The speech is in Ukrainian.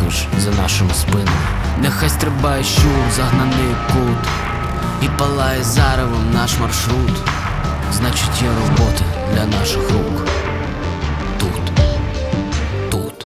також за нашими спинами. Нехай стрибає щур, загнаний кут, і палає заревом наш маршрут. Значить, є робота для наших рук.